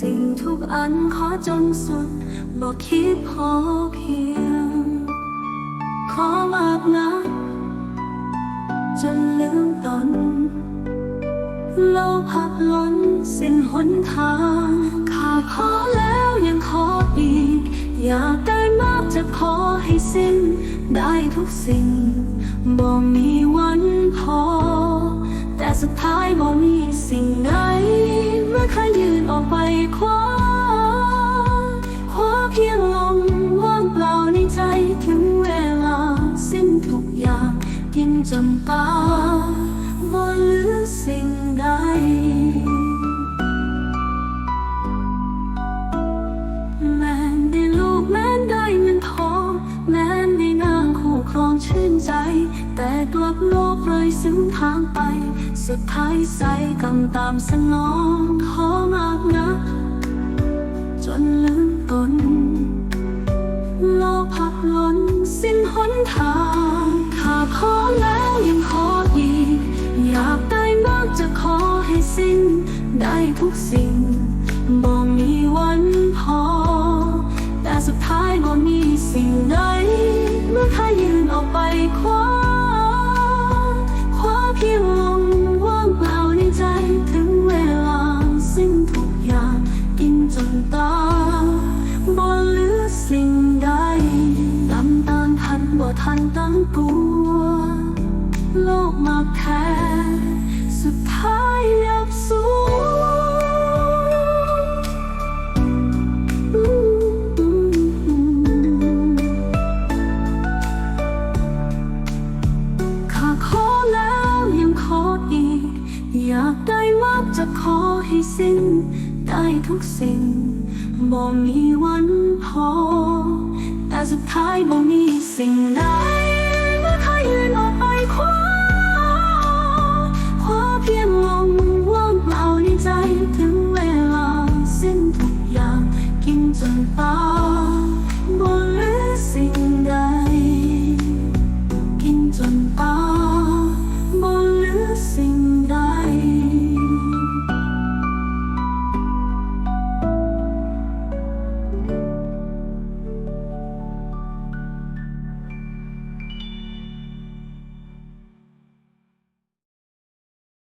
สิ่งทุกอันขอจนสุด บอกคิดพอเพียง ขอมากนะจนลืมตอน โลกพักล้นสิ้นหนทางข้าขอแล้วยังขออีก อยากได้มากจะขอให้สิ้น ได้ทุกสิ่งบ่มีวันพอ แต่สุดท้ายบ่มีสิ่งใดเมื่อข้ายืนออกไปคว้าขอเพียงลมว่างเปล่าในใจถึงเวลาสิ้นทุกอย่างกินจนตาบ่เหลือสิ่ง ลับโลกเลยซึ่งทางไป สุดท้ายใส่กำตามสนองขอมากนะจนลืมตนโลกพักล้นสิ้นหนทางข้าขอแล้วยังขออีก อยากได้มากจะขอให้สิ้น ได้ทุกสิ่งบ่มีวัน นบ่ทันตั้งตัว โลกมาแท้สุดท้ายยับสูข้าขอแล้วยังขออีก อยากได้มากจะขอให้สิ้น ได้ทุกสิ่งบ่มีวันพอ สุดท้ายบ่มีสิ่งใดเมื่อเธอยืนออกไปคว้าคว้าเพียงลมว่างเปล่าในใจถึงเวลาสิ้นทุกอย่างกินจนตา